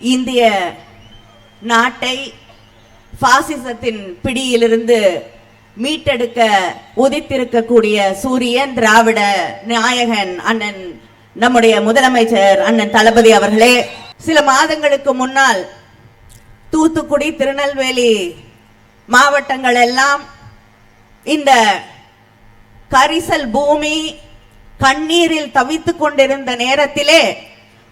இந்திய நாட்டை பாசிசத்தின் பிடியிலிருந்து மீட்டெடுக்க உதித்திருக்கக்கூடிய சூரியன் திராவிட நாயகன் அண்ணன் நம்முடைய முதலமைச்சர் அண்ணன் தளபதி அவர்களே சில மாதங்களுக்கு முன்னால் தூத்துக்குடி திருநெல்வேலி மாவட்டங்கள் எல்லாம் இந்த கரிசல் பூமி கண்ணீரில் தவித்துக் கொண்டிருந்த நேரத்திலே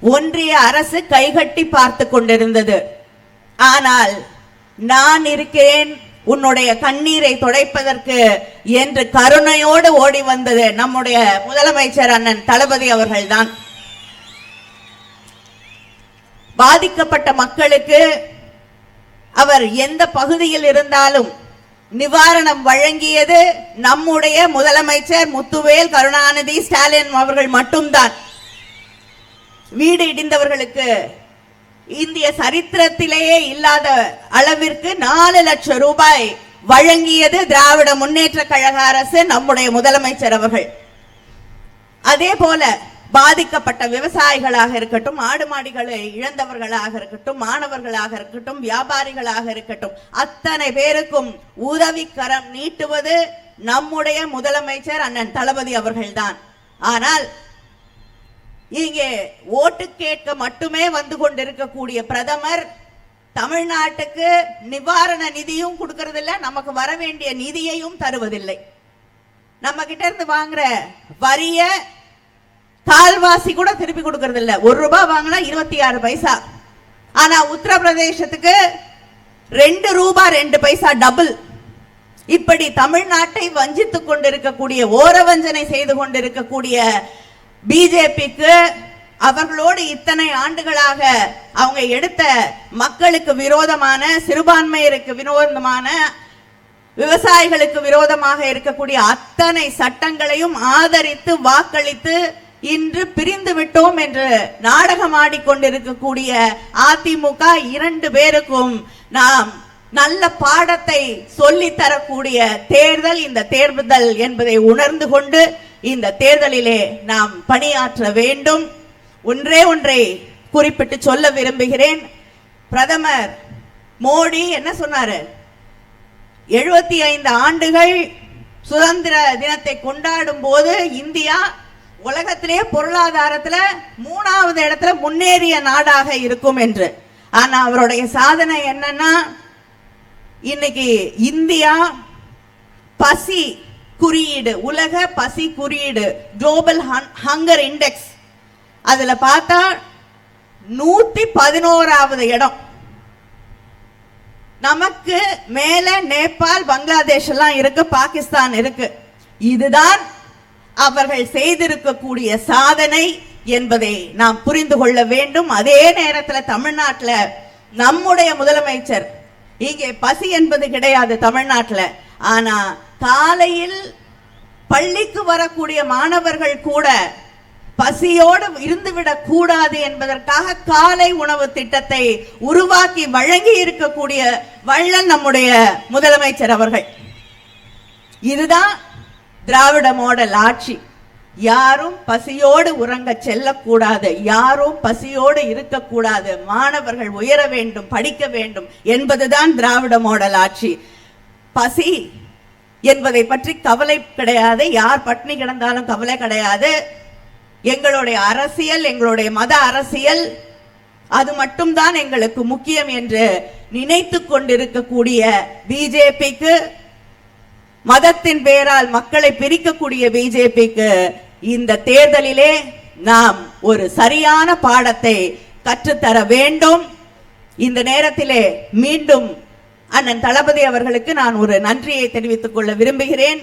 ஒன்றிய அரசு கைகட்டி பார்த்து கொண்டிருந்தது. ஆனால் நான் இருக்கிறேன் உன்னுடைய கண்ணீரை துடைப்பதற்கு என்று கருணையோடு ஓடி வந்தது நம்முடைய முதலமைச்சர் அண்ணன் தளபதி அவர்கள்தான். பாதிக்கப்பட்ட மக்களுக்கு அவர் எந்த பகுதியில் இருந்தாலும் நிவாரணம் வழங்கியது நம்முடைய முதலமைச்சர் முத்துவேல் கருணாநிதி ஸ்டாலின் அவர்கள் மட்டும்தான். வீடு இடிந்தவர்களுக்கு இந்திய சரித்திரத்திலேயே இல்லாத அளவிற்கு நாலு லட்சம் ரூபாய் வழங்கியது திராவிட முன்னேற்ற கழக அரசு நம்முடைய முதலமைச்சர் அவர்கள். அதே போல பாதிக்கப்பட்ட விவசாயிகளாக இருக்கட்டும் ஆடு மாடுகளை இழந்தவர்களாக இருக்கட்டும் மாணவர்களாக இருக்கட்டும் வியாபாரிகளாக இருக்கட்டும் அத்தனை பேருக்கும் உதவி கரம் நீட்டுவது நம்முடைய முதலமைச்சர் அண்ணன் தளபதி அவர்கள்தான். ஆனால் இங்கே ஓட்டு கேட்க மட்டுமே வந்து கொண்டிருக்கக்கூடிய பிரதமர் தமிழ்நாட்டுக்கு நிவாரண நிதியும் கொடுக்கறதில்ல நமக்கு வர வேண்டிய நிதியையும் தருவதில்லை. நம்ம கிட்ட இருந்து வாங்குற வரிய கால்வாசி கூட திருப்பி கொடுக்கறது இல்ல ஒரு ரூபாய் வாங்கினா இருபத்தி ஆறு பைசா. ஆனா உத்தரப்பிரதேசத்துக்கு ரெண்டு ரூபாய் ரெண்டு பைசா டபுள். இப்படி தமிழ்நாட்டை வஞ்சித்துக் கொண்டிருக்கக்கூடிய ஓரவஞ்சனை செய்து கொண்டிருக்கக்கூடிய பிஜேபிக்கு அவர்களோடு இத்தனை ஆண்டுகளாக அவங்க எடுத்த மக்களுக்கு விரோதமான சிறுபான்மையருக்கு விரோதமான விவசாயிகளுக்கு விரோதமாக இருக்கக்கூடிய அத்தனை சட்டங்களையும் ஆதரித்து வாக்களித்து இன்று பிரிந்து விட்டோம் என்று நாடகம் ஆடிக்கொண்டிருக்கக்கூடிய அதிமுக இரண்டு பேருக்கும் நாம் நல்ல பாடத்தை சொல்லி தரக்கூடிய தேர்தல் இந்த தேர்தல் என்பதை உணர்ந்து கொண்டு இந்த தேர்தலிலே நாம் பணியாற்ற வேண்டும். ஒன்றே ஒன்றை குறிப்பிட்டு சொல்ல விரும்புகிறேன். பிரதமர் மோடி என்ன சொன்னாரு? எழுபத்தி ஐந்து ஆண்டுகள் சுதந்திர தினத்தை கொண்டாடும் போது இந்தியா உலகத்திலே பொருளாதாரத்துல மூணாவது இடத்துல முன்னேறிய நாடாக இருக்கும் என்று. ஆனா அவருடைய சாதனை என்னன்னா இன்னைக்கு இந்தியா பசி குறியீடு உலக பசி குறியீடு குளோபல் ஹங்கர் இண்டெக்ஸ் அதுல பார்த்தா நூத்தி பதினோராவது இடம். நமக்கு மேல நேபாள் பங்களாதேஷ் எல்லாம் இருக்கு பாகிஸ்தான் இருக்கு. இதுதான் அவர்கள் செய்திருக்கக்கூடிய சாதனை என்பதை நாம் புரிந்து கொள்ள வேண்டும். அதே நேரத்தில் தமிழ்நாட்டில் நம்முடைய முதலமைச்சர் இங்கே பசி என்பது கிடையாது தமிழ்நாட்டில். ஆனா காலையில் பள்ளிக்கு வரக்கூடிய மாணவர்கள் கூட பசியோடு இருந்துவிடக் கூடாது என்பதற்காக காலை உணவு திட்டத்தை உருவாக்கி வழங்கி இருக்கக்கூடிய வள்ளல் நம்முடைய முதலமைச்சர் அவர்கள். இதுதான் திராவிட மாடல் ஆட்சி. யாரும் பசியோடு உறங்க செல்லக்கூடாது யாரும் பசியோடு இருக்கக்கூடாது. மாணவர்கள் உயர வேண்டும் படிக்க வேண்டும் என்பதுதான் திராவிட மாடல் ஆட்சி. பசி என்பதை பற்றி கவலை கிடையாது. யார் பட்டினி கிடந்தாலும் கவலை கிடையாது. எங்களுடைய அரசியல் எங்களுடைய மத அரசியல் அது மட்டும்தான் எங்களுக்கு முக்கியம் என்று நினைத்து கொண்டிருக்கக்கூடிய பிஜேபிக்கு மதத்தின் பெயரால் மக்களை பிரிக்கக்கூடிய பிஜேபிக்கு இந்த தேர்தலிலே நாம் ஒரு சரியான பாடத்தை கற்றுத்தர வேண்டும். இந்த நேரத்திலே மீண்டும் அண்ணன் தளபதி அவர்களுக்கு நான் ஒரு நன்றியை தெரிவித்துக் கொள்ள விரும்புகிறேன்.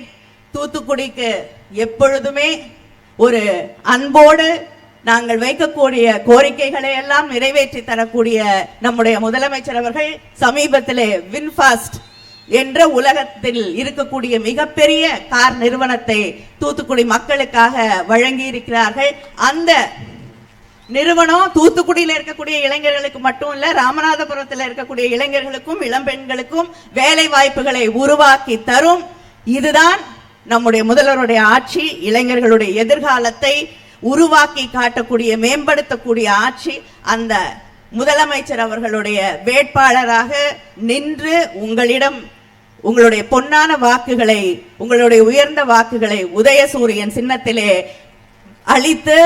தூத்துக்குடிக்கு எப்பொழுதுமே ஒரு அன்போடு நாங்கள் வைக்கக்கூடிய கோரிக்கைகளை எல்லாம் நிறைவேற்றி தரக்கூடிய நம்முடைய முதலமைச்சர் அவர்கள் சமீபத்திலே வின்பாஸ்ட் என்ற உலகத்தில் இருக்கக்கூடிய மிகப்பெரிய கார் நிறுவனத்தை தூத்துக்குடி மக்களுக்காக வழங்கி இருக்கிறார்கள் அந்த நிறுவனம் தூத்துக்குடியில் இருக்கக்கூடிய இளைஞர்களுக்கு மட்டும் இல்ல ராமநாதபுரத்தில் இருக்கக்கூடிய இளைஞர்களுக்கும் இளம்பெண்களுக்கும் வேலை வாய்ப்புகளை உருவாக்கி தரும். இதுதான் நம்முடைய முதல்வருடைய ஆட்சி இளைஞர்களுடைய எதிர்காலத்தை உருவாக்கி காட்டக்கூடிய மேம்படுத்தக்கூடிய ஆட்சி. அந்த முதலமைச்சர் அவர்களுடைய வேட்பாளராக நின்று உங்களிடம் உங்களுடைய பொன்னான வாக்குகளை உங்களுடைய உயர்ந்த வாக்குகளை உதயசூரியன் சின்னத்திலே அளித்து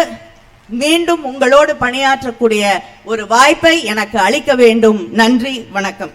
மீண்டும் உங்களோடு பணியாற்றக்கூடிய ஒரு வாய்ப்பை எனக்கு அளிக்க வேண்டும். நன்றி வணக்கம்.